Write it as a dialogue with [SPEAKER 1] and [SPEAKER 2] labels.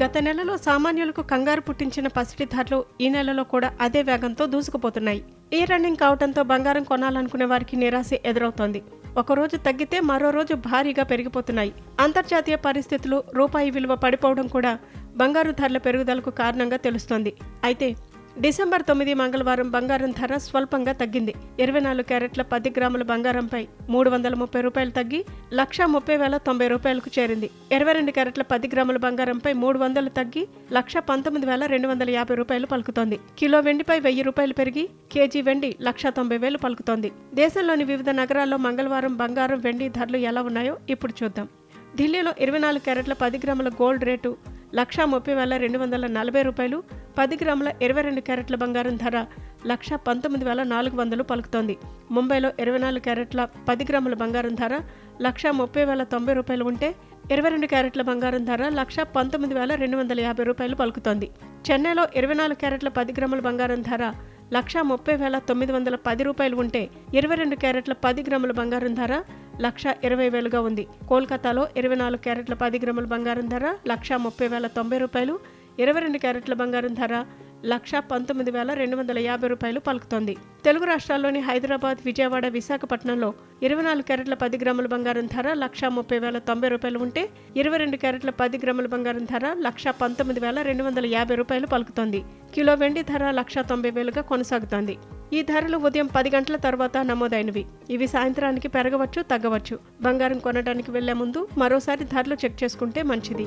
[SPEAKER 1] గత నెలలో సామాన్యులకు కంగారు పుట్టించిన పసిడి ధరలు ఈ నెలలో కూడా అదే వేగంతో దూసుకుపోతున్నాయి. ఈ రన్నింగ్ కావడంతో బంగారం కొనాలనుకునే వారికి నిరాశ ఎదురవుతోంది. ఒకరోజు తగ్గితే మరో రోజు భారీగా పెరిగిపోతున్నాయి. అంతర్జాతీయ పరిస్థితులు రూపాయి విలువ పడిపోవడం కూడా బంగారు ధరల పెరుగుదలకు కారణంగా తెలుస్తోంది. అయితే డిసెంబర్ తొమ్మిది మంగళవారం బంగారం ధర స్వల్పంగా తగ్గింది. ఇరవై నాలుగు క్యారెట్ల పది గ్రాముల బంగారంపై మూడు వందల ముప్పై రూపాయలు తగ్గి లక్ష ముప్పై వేల తొంభై రూపాయలకు చేరింది. ఇరవై రెండు క్యారెట్ల పది గ్రాముల బంగారంపై మూడు వందలు తగ్గి లక్ష పంతొమ్మిది వేల రెండు వందల యాభై రూపాయలు పలుకుతోంది. కిలో వెండిపై వెయ్యి రూపాయలు పెరిగి కేజీ వెండి లక్ష తొంభై వేలు పలుకుతోంది. దేశంలోని వివిధ నగరాల్లో మంగళవారం బంగారం వెండి ధరలు ఎలా ఉన్నాయో ఇప్పుడు చూద్దాం. ఢిల్లీలో ఇరవై నాలుగు క్యారెట్ల పది గ్రాముల గోల్డ్ రేటు లక్షా ముప్పై వేల రెండు వందల నలభై రూపాయలు పది గ్రాముల ఇరవై రెండు క్యారెట్ల బంగారం ధర లక్ష పంతొమ్మిది వేల నాలుగు వందలు పలుకుతోంది. ముంబైలో ఇరవై నాలుగు క్యారెట్ల పది గ్రాముల బంగారం ధర లక్ష ముప్పై వేల తొంభై రూపాయలు ఉంటే ఇరవై రెండు క్యారెట్ల బంగారం ధర లక్ష పంతొమ్మిది వేల రెండు వందల యాభై రూపాయలు పలుకుతోంది. చెన్నైలో ఇరవై నాలుగు క్యారెట్ల పది గ్రాముల బంగారం ధర లక్ష ముప్పై వేల తొమ్మిది వందల పది రూపాయలు ఉంటే ఇరవై రెండు క్యారెట్ల పది గ్రాముల బంగారం ధర లక్ష ఇరవై వేలుగా ఉంది. కోల్కతాలో ఇరవై నాలుగు క్యారెట్ల పది గ్రాముల బంగారం ధర లక్ష ముప్పై వేల తొంభై రూపాయలు ఇరవై రెండు క్యారెట్ల బంగారం ధర లక్ష పంతొమ్మిది వేల రెండు వందల యాభై రూపాయలు పలుకుతోంది. తెలుగు రాష్ట్రాల్లోని హైదరాబాద్ విజయవాడ విశాఖపట్నంలో ఇరవై నాలుగు క్యారెట్ల పది గ్రాముల బంగారం ధర లక్ష ముప్పై వేల తొంభై రూపాయలు ఉంటే ఇరవై రెండు క్యారెట్ల పది గ్రాముల బంగారం ధర లక్ష పంతొమ్మిది వేల రెండు వందల యాభై రూపాయలు పలుకుతోంది. కిలో వెండి ధర లక్ష తొంభై వేలుగా కొనసాగుతోంది. ఈ ధరలు ఉదయం పది గంటల తర్వాత నమోదైనవి. ఇవి సాయంత్రానికి పెరగవచ్చు తగ్గవచ్చు. బంగారం కొనడానికి వెళ్ళే ముందు మరోసారి ధరలు చెక్ చేసుకుంటే మంచిది.